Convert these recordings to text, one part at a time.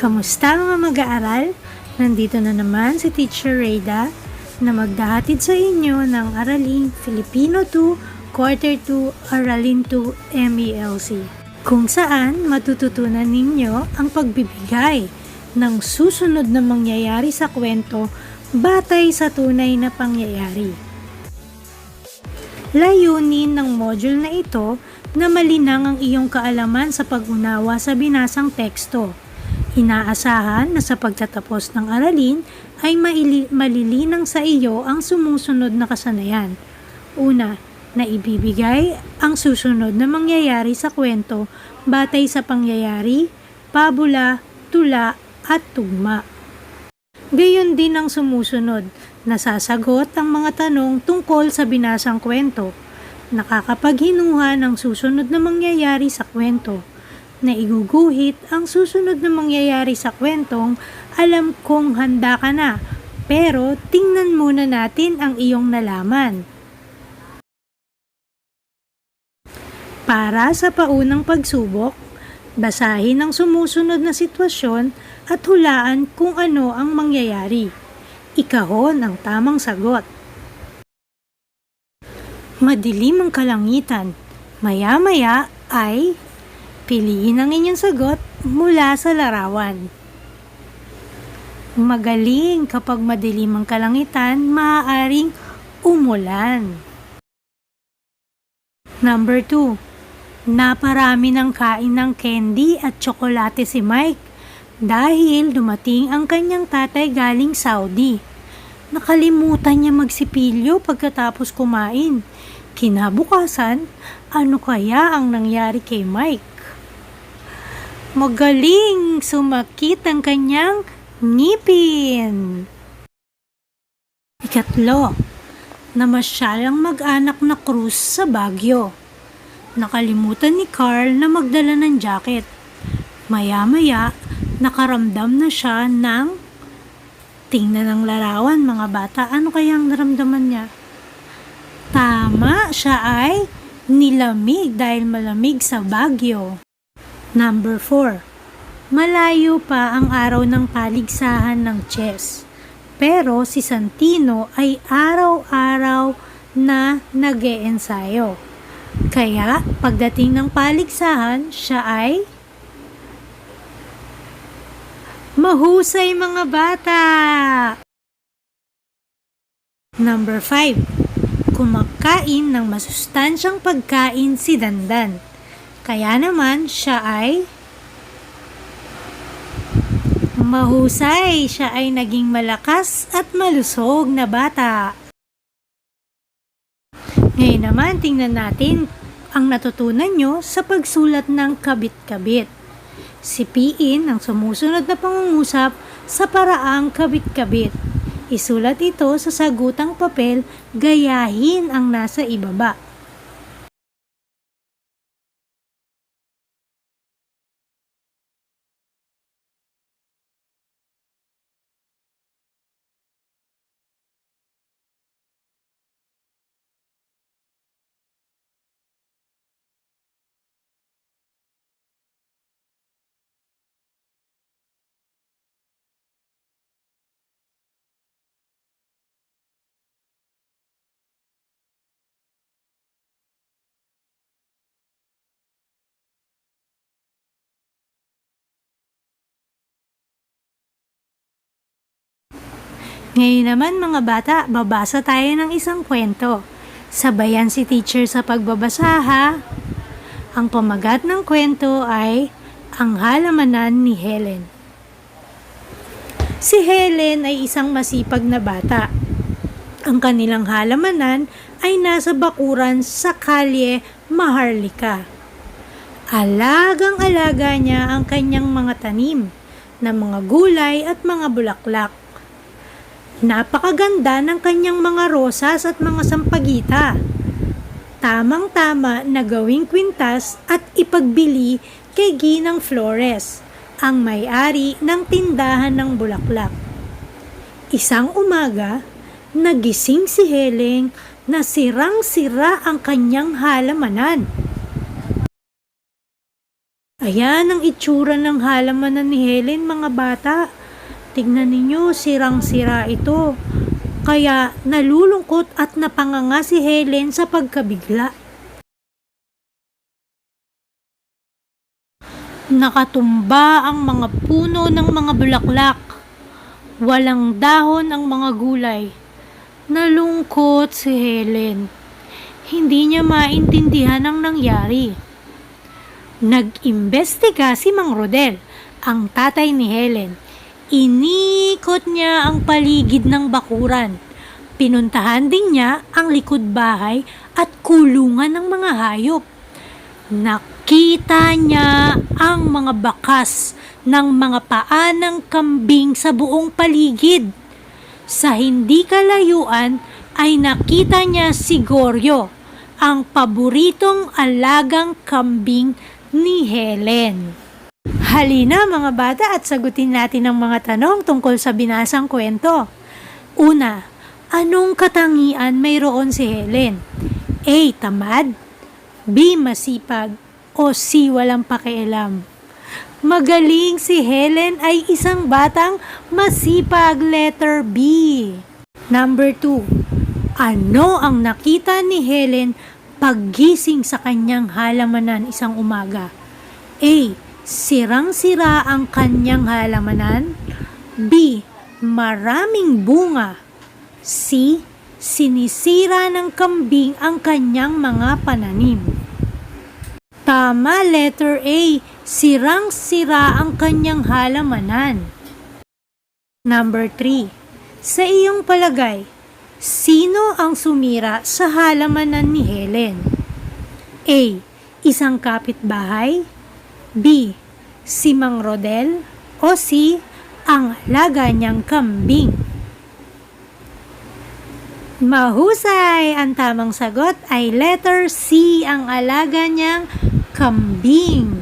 Kamusta mga mag-aaral? Nandito na naman si Teacher Reda na magdahatid sa inyo ng Araling Filipino 2, Quarter 2, Aralin 2, MELC. Kung saan matututunan ninyo ang pagbibigay ng susunod na mangyayari sa kwento batay sa tunay na pangyayari. Layunin ng module na ito na malinang ang iyong kaalaman sa pag-unawa sa binasang teksto. Inaasahan na sa pagtatapos ng aralin ay malilinang sa iyo ang sumusunod na kasanayan. Una, na ibibigay ang susunod na mangyayari sa kwento batay sa pangyayari, pabula, tula, at tugma. Gayon din ang sumusunod, nasasagot ang mga tanong tungkol sa binasang kwento, nakakapaghinuha ng susunod na mangyayari sa kwento, na iguguhit ang susunod na mangyayari sa kwentong alam kong handa ka na, pero tingnan muna natin ang iyong nalaman. Para sa paunang pagsubok, basahin ang sumusunod na sitwasyon at hulaan kung ano ang mangyayari. Ikahon ang tamang sagot. Madilim ang kalangitan. Maya-maya ay piliin ang inyong sagot mula sa larawan. Magaling kapag madilim ang kalangitan, maaaring umulan. Number 2. Naparami ng kain ng candy at tsokolate si Mike dahil dumating ang kanyang tatay galing Saudi. Nakalimutan niya magsipilyo pagkatapos kumain. Kinabukasan, ano kaya ang nangyari kay Mike? Magaling sumakit ang kanyang ngipin. Ikatlo, namasyalang mag-anak na cruise sa Baguio. Nakalimutan ni Carl na magdala ng jacket. Maya-maya, nakaramdam na siya ng tingnan ng larawan mga bata. Ano kayang naramdaman niya? Tama, siya ay nilamig dahil malamig sa Baguio. Number 4. Malayo pa ang araw ng paligsahan ng chess. Pero si Santino ay araw-araw na nag ensayo Kaya pagdating ng paligsahan, siya ay mahusay mga bata. Number 5. Kumakain ng masustansyang pagkain si Dandan. Kaya naman siya ay mahusay. Siya ay naging malakas at malusog na bata. Ngayon naman, tingnan natin ang natutunan nyo sa pagsulat ng kabit-kabit. Sipiin ang sumusunod na pangungusap sa paraang kabit-kabit. Isulat ito sa sagutang papel, gayahin ang nasa ibaba. Ngayon naman mga bata, babasa tayo ng isang kwento. Sabayan si teacher sa pagbabasa ha. Ang pamagat ng kwento ay Ang Halamanan ni Helen. Si Helen ay isang masipag na bata. Ang kanilang halamanan ay nasa bakuran sa kalye Maharlika. Alagang-alaga niya ang kanyang mga tanim na mga gulay at mga bulaklak. Napakaganda ng kanyang mga rosas at mga sampagita. Tamang-tama na gawing kwintas at ipagbili kay Ginang Flores, ang may-ari ng tindahan ng bulaklak. Isang umaga, nagising si Heleng na sirang-sira ang kanyang halamanan. Ayan ang itsura ng halamanan ni Helen mga bata. Tignan ninyo, sirang-sira ito. Kaya nalulungkot at napanganga si Helen sa pagkabigla. Nakatumba ang mga puno ng mga bulaklak. Walang dahon ang mga gulay. Nalungkot si Helen. Hindi niya maintindihan ang nangyari. Nag-imbestiga si Mang Rodel, ang tatay ni Helen. Inikot niya ang paligid ng bakuran. Pinuntahan din niya ang likod bahay at kulungan ng mga hayop. Nakita niya ang mga bakas ng mga paa ng kambing sa buong paligid. Sa hindi kalayuan ay nakita niya si Goryo, ang paboritong alagang kambing ni Helen. Halina mga bata at sagutin natin ang mga tanong tungkol sa binasang kwento. Una, anong katangian mayroon si Helen? A. Tamad B. Masipag o C. Walang pakialam? Magaling si Helen ay isang batang masipag letter B. Number 2. Ano ang nakita ni Helen paggising sa kanyang halamanan isang umaga? A. Sirang-sira ang kanyang halamanan. B. Maraming bunga. C. Sinisira ng kambing ang kanyang mga pananim. Tama, letter A. Sirang-sira ang kanyang halamanan. Number 3. Sa iyong palagay, sino ang sumira sa halamanan ni Helen? A. Isang kapitbahay. B. Si Mang Rodel. O C. Ang alaga niyang kambing. Mahusay! Ang tamang sagot ay letter C. Ang alaga niyang kambing.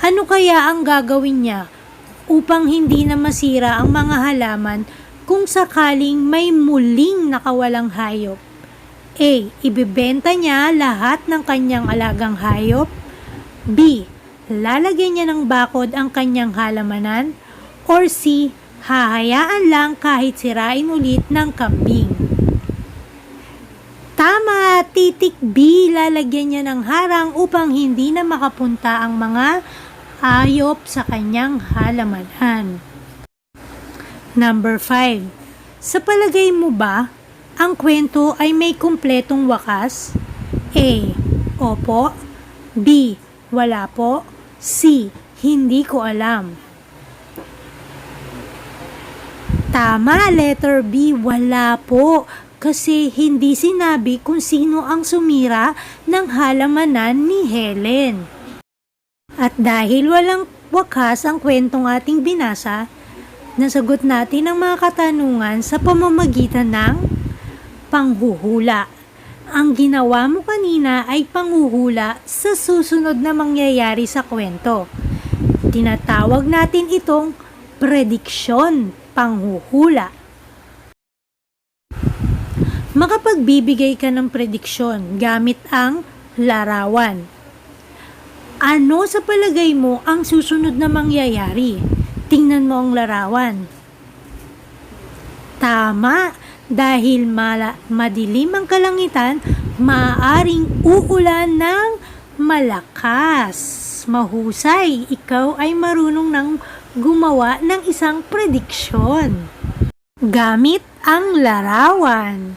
Ano kaya ang gagawin niya upang hindi na masira ang mga halaman kung sakaling may muling nakawalang hayop? A. Ibibenta niya lahat ng kanyang alagang hayop. B. Lalagyan niya ng bakod ang kanyang halamanan. Or C. Hahayaan lang kahit sirain ulit ng kambing. Tama, titik B, lalagyan niya ng harang upang hindi na makapunta ang mga hayop sa kanyang halamanan. Number 5. Sa palagay mo ba, ang kwento ay may kumpletong wakas? A. Opo. B. Wala po. C. Hindi ko alam. Tama, letter B, wala po. Kasi hindi sinabi kung sino ang sumira ng halamanan ni Helen. At dahil walang wakas ang kwentong ating binasa, nasagot natin ang mga katanungan sa pamamagitan ng panghuhula. Ang ginawa mo kanina ay panghuhula sa susunod na mangyayari sa kwento. Tinatawag natin itong prediksyon, panghuhula. Makapagbibigay ka ng prediksyon gamit ang larawan. Ano sa palagay mo ang susunod na mangyayari? Tingnan mo ang larawan. Tama, dahil mala, madilim ang kalangitan, maaaring uulan ng malakas. Mahusay, ikaw ay marunong ng gumawa ng isang prediksyon. Gamit ang larawan.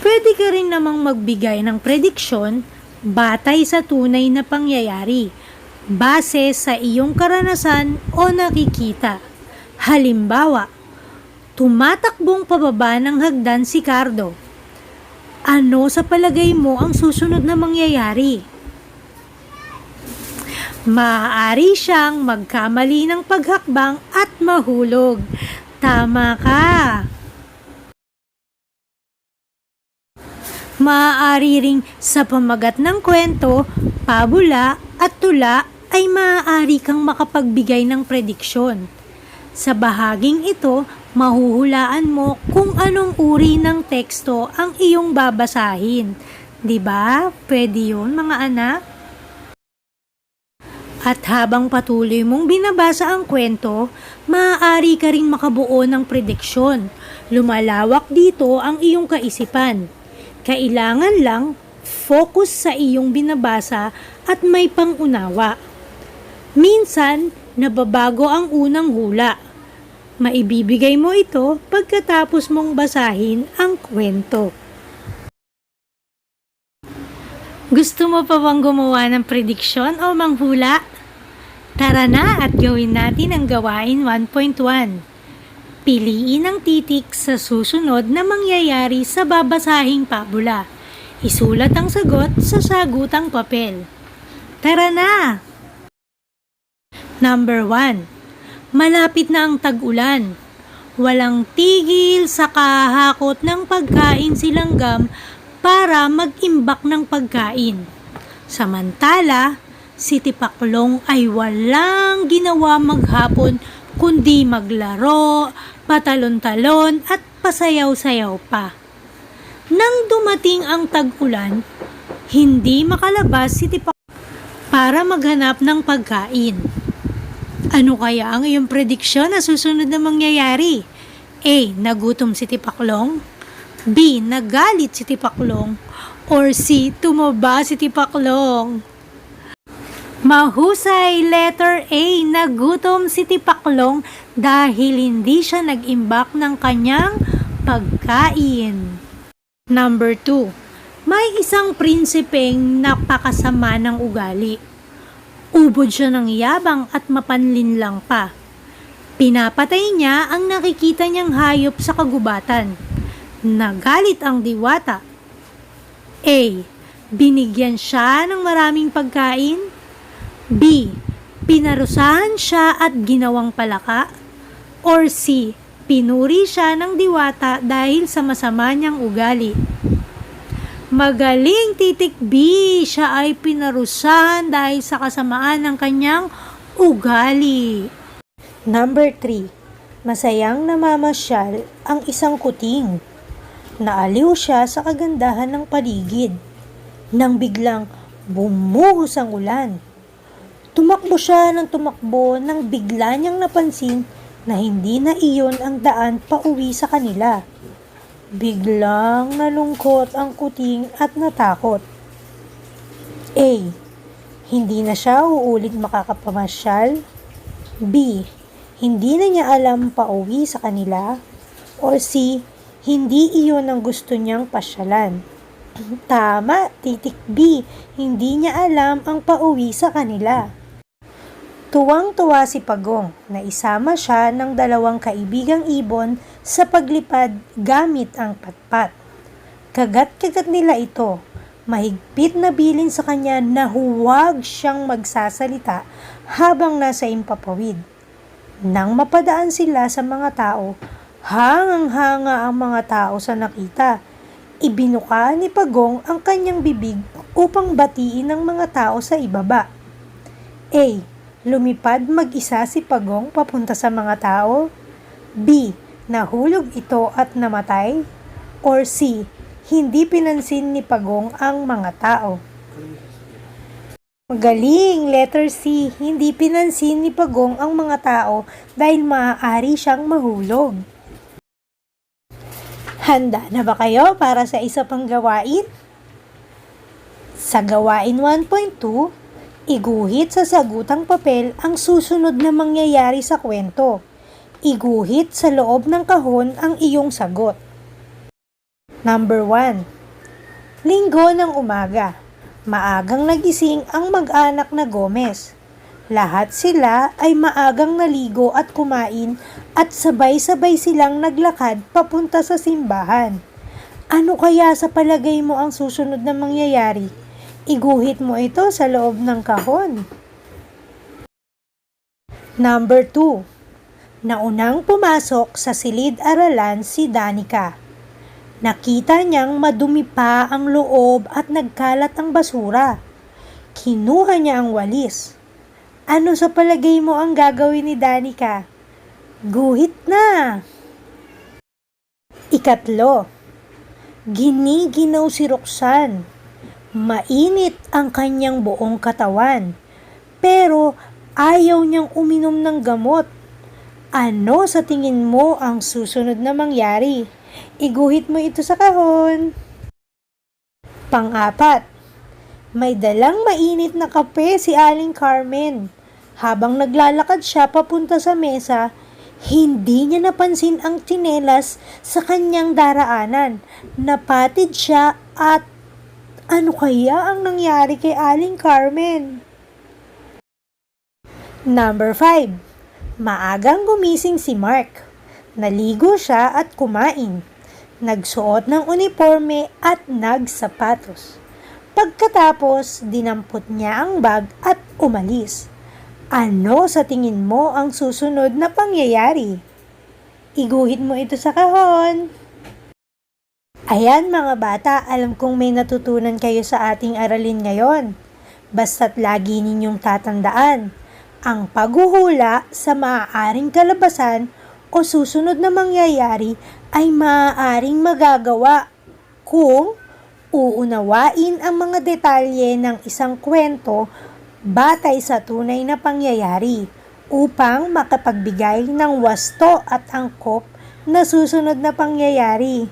Pwede ka rin namang magbigay ng prediksyon batay sa tunay na pangyayari, base sa iyong karanasan o nakikita. Halimbawa, tumatakbong pababa ng hagdan si Cardo. Ano sa palagay mo ang susunod na mangyayari? Maaari siyang magkamali ng paghakbang at mahulog. Tama ka! Maaari ring sa pamagat ng kwento, pabula at tula ay maaari kang makapagbigay ng prediksyon. Sa bahaging ito, mahuhulaan mo kung anong uri ng teksto ang iyong babasahin. Di ba? Pwede yun mga anak? At habang patuloy mong binabasa ang kwento, maaari ka ring makabuo ng prediksyon. Lumalawak dito ang iyong kaisipan. Kailangan lang focus sa iyong binabasa at may pangunawa. Minsan, nababago ang unang hula. Maibibigay mo ito pagkatapos mong basahin ang kwento. Gusto mo pa bang gumawa ng prediksyon o manghula? Tara na at gawin natin ang gawain 1.1. Piliin ang titik sa susunod na mangyayari sa babasahing pabula. Isulat ang sagot sa sagutang papel. Tara na! Number 1. Malapit na ang tag-ulan. Walang tigil sa kahakot ng pagkain si Langgam para mag-imbak ng pagkain. Samantala, si Tipaklong ay walang ginawa maghapon kundi maglaro, patalon-talon at pasayaw-sayaw pa. Nang dumating ang tag-ulan, hindi makalabas si Tipak para maghanap ng pagkain. Ano kaya ang iyong prediksyon na susunod na mangyayari? A. Nagutom si Tipaklong B. Nagalit si Tipaklong or C. Tumaba si Tipaklong Mahusay letter A. Nagutom si Tipaklong dahil hindi siya nag-imbak ng kanyang pagkain. Number 2. May isang prinsipeng napakasama ng ugali. Ubod siya ng yabang at mapanlinlang pa. Pinapatay niya ang nakikita niyang hayop sa kagubatan. Nagalit ang diwata. A. Binigyan siya ng maraming pagkain. B. Pinarusahan siya at ginawang palaka. Or C. Pinuri siya ng diwata dahil sa masama niyang ugali. Magaling titik B, siya ay pinarusahan dahil sa kasamaan ng kanyang ugali. Number 3. Masayang namamasyal ang isang kuting. Naaliw siya sa kagandahan ng paligid. Nang biglang bumuhos ang ulan. Tumakbo siya ng tumakbo nang bigla niyang napansin na hindi na iyon ang daan pauwi sa kanila. Biglang nalungkot ang kuting at natakot. A. Hindi na siya uulit makakapamasyal. B. Hindi na niya alam pauwi sa kanila. Or C. Hindi iyon ang gusto niyang pasyalan. Tama, titik B. Hindi niya alam ang pauwi sa kanila. Tuwang-tuwa si Pagong na isama siya ng dalawang kaibigang ibon sa paglipad gamit ang patpat. Kagat-kagat nila ito. Mahigpit na bilin sa kanya na huwag siyang magsasalita habang nasa impapawid. Nang mapadaan sila sa mga tao, hangang-hanga ang mga tao sa nakita. Ibinuka ni Pagong ang kanyang bibig upang batiin ang mga tao sa ibaba. A. Lumipad mag-isa si Pagong papunta sa mga tao? B. Nahulog ito at namatay? Or C. Hindi pinansin ni Pagong ang mga tao? Magaling! Letter C. Hindi pinansin ni Pagong ang mga tao dahil maaari siyang mahulog. Handa na ba kayo para sa isa pang gawain? Sa gawain 1.2, Iguhit sa sagutang papel ang susunod na mangyayari sa kwento. Iguhit sa loob ng kahon ang iyong sagot. Number 1. Linggo ng umaga. Maagang nagising ang mag-anak na Gomez. Lahat sila ay maagang naligo at kumain at sabay-sabay silang naglakad papunta sa simbahan. Ano kaya sa palagay mo ang susunod na mangyayari? Iguhit mo ito sa loob ng kahon. Number 2. Naunang pumasok sa silid-aralan si Danica. Nakita niyang madumi pa ang loob at nagkalat ang basura. Kinuha niya ang walis. Ano sa palagay mo ang gagawin ni Danica? Guhit na! Ikatlo. Giniginaw si Roxanne Mainit ang kanyang buong katawan. Pero ayaw niyang uminom ng gamot. Ano sa tingin mo ang susunod na mangyari? Iguhit mo ito sa kahon. Pang-apat, may dalang mainit na kape si Aling Carmen. Habang naglalakad siya papunta sa mesa, hindi niya napansin ang tsinelas sa kanyang daraanan. Napatid siya at ano kaya ang nangyari kay Aling Carmen? Number 5. Maagang gumising si Mark. Naligo siya at kumain. Nagsuot ng uniforme at nagsapatos. Pagkatapos, dinampot niya ang bag at umalis. Ano sa tingin mo ang susunod na pangyayari? Iguhit mo ito sa kahon. Ayan mga bata, alam kong may natutunan kayo sa ating aralin ngayon. Basta't lagi ninyong tatandaan, ang paghuhula sa maaaring kalabasan o susunod na mangyayari ay maaaring magagawa kung uunawain ang mga detalye ng isang kwento batay sa tunay na pangyayari upang makapagbigay ng wasto at angkop na susunod na pangyayari.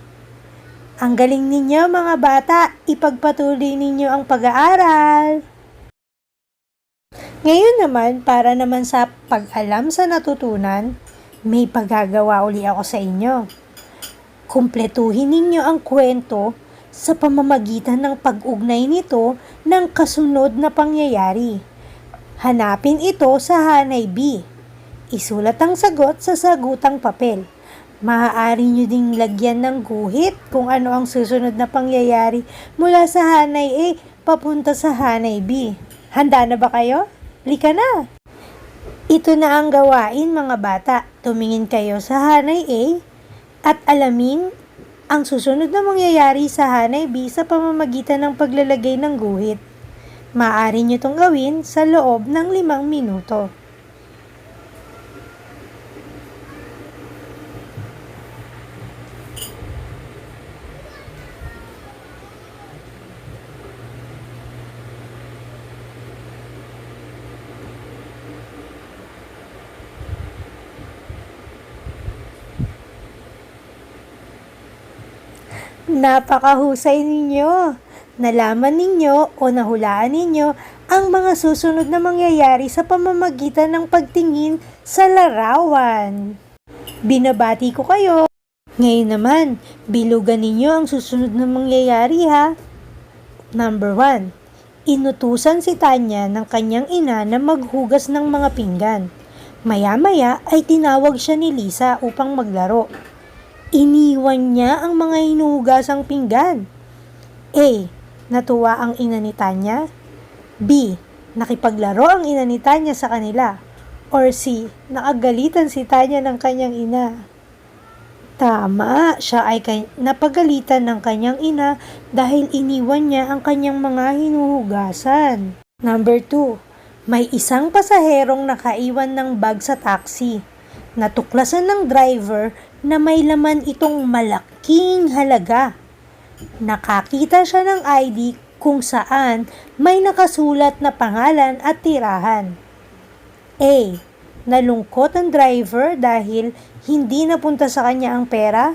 Ang galing ninyo mga bata, ipagpatuloy ninyo ang pag-aaral. Ngayon naman, para naman sa pag-alam sa natutunan, may paggagawa uli ako sa inyo. Kumpletuhin ninyo ang kwento sa pamamagitan ng pag-ugnay nito ng kasunod na pangyayari. Hanapin ito sa hanay B. Isulat ang sagot sa sagutang papel. Maaari nyo ding lagyan ng guhit kung ano ang susunod na pangyayari mula sa hanay A papunta sa hanay B. Handa na ba kayo? Lika na! Ito na ang gawain mga bata. Tumingin kayo sa hanay A at alamin ang susunod na mangyayari sa hanay B sa pamamagitan ng paglalagay ng guhit. Maaari nyo itong gawin sa loob ng limang minuto. Napakahusay ninyo! Nalaman ninyo o nahulaan ninyo ang mga susunod na mangyayari sa pamamagitan ng pagtingin sa larawan. Binabati ko kayo. Ngayon naman, bilugan ninyo ang susunod na mangyayari ha. Number 1. Inutusan si Tanya ng kanyang ina na maghugas ng mga pinggan. Maya-maya ay tinawag siya ni Lisa upang maglaro. Iniwan niya ang mga hinuhugasang pinggan. A. Natuwa ang ina ni Tanya. B. Nakipaglaro ang ina ni Tanya sa kanila. Or C. Nakagalitan si Tanya ng kanyang ina. Tama, siya ay napagalitan ng kanyang ina dahil iniwan niya ang kanyang mga hinuhugasan. Number 2. May isang pasaherong nakaiwan ng bag sa taxi. Natuklasan ng driver na may laman itong malaking halaga. Nakakita siya ng ID kung saan may nakasulat na pangalan at tirahan. A. Nalungkot ang driver dahil hindi napunta sa kanya ang pera.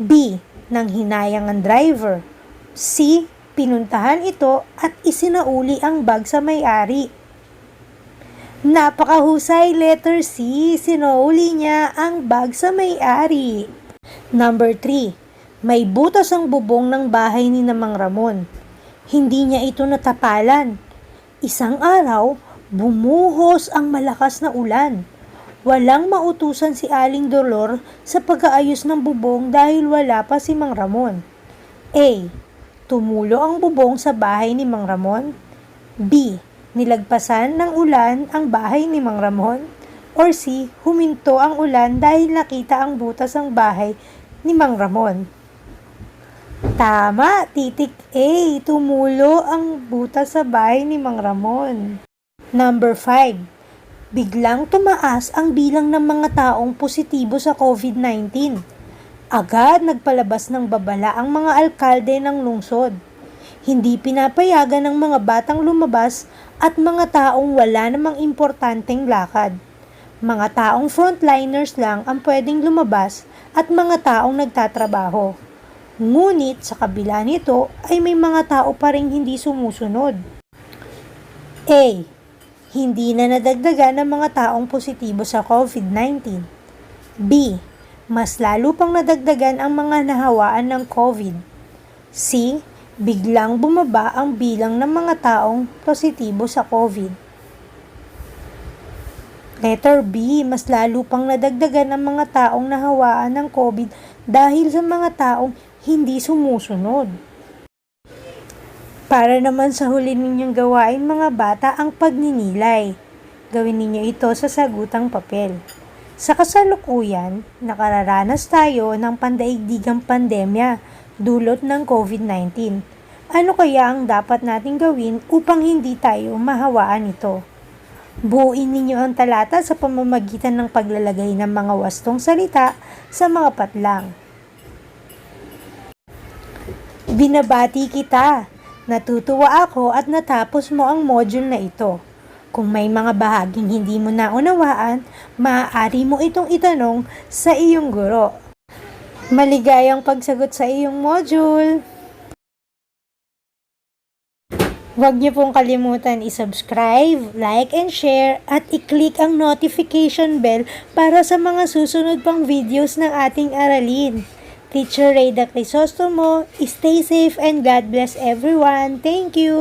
B. Nang hinayang ang driver. C. Pinuntahan ito at isinauli ang bag sa may-ari. Napakahusay letter C. Sinauli niya ang bag sa may-ari. Number 3. May butas ang bubong ng bahay ni Namang Ramon. Hindi niya ito natapalan. Isang araw, bumuhos ang malakas na ulan. Walang mautusan si Aling Dolor sa pag-aayos ng bubong dahil wala pa si Mang Ramon. A. Tumulo ang bubong sa bahay ni Mang Ramon. B. Nilagpasan ng ulan ang bahay ni Mang Ramon. Or C. Huminto ang ulan dahil nakita ang butas ang bahay ni Mang Ramon. Tama, titik A. Tumulo ang butas sa bahay ni Mang Ramon. Number 5. Biglang tumaas ang bilang ng mga taong positibo sa COVID-19. Agad nagpalabas ng babala ang mga alkalde ng lungsod. Hindi pinapayagan ng mga batang lumabas at mga taong wala namang importanteng lakad. Mga taong frontliners lang ang pwedeng lumabas at mga taong nagtatrabaho. Ngunit sa kabila nito ay may mga tao pa rin hindi sumusunod. A. Hindi na nadagdagan ng mga taong positibo sa COVID-19. B. Mas lalo pang nadagdagan ang mga nahawaan ng COVID. C. Biglang bumaba ang bilang ng mga taong positibo sa COVID. Letter B. Mas lalo pang nadagdagan ang mga taong nahawaan ng COVID dahil sa mga taong hindi sumusunod. Para naman sa huli ninyong gawain mga bata ang pagninilay. Gawin ninyo ito sa sagutang papel. Sa kasalukuyan, nakararanas tayo ng pandaigdigang pandemya dulot ng COVID-19. Ano kaya ang dapat nating gawin upang hindi tayo mahawaan ito? Buuin ninyo ang talata sa pamamagitan ng paglalagay ng mga wastong salita sa mga patlang. Binabati kita. Natutuwa ako at natapos mo ang module na ito. Kung may mga bahaging hindi mo naunawaan, maaari mo itong itanong sa iyong guro. Maligayang pagsagot sa iyong module! Huwag niyo pong kalimutan i-subscribe, like, and share at i-click ang notification bell para sa mga susunod pang videos ng ating aralin. Teacher Reyda Crisostomo, stay safe and God bless everyone. Thank you!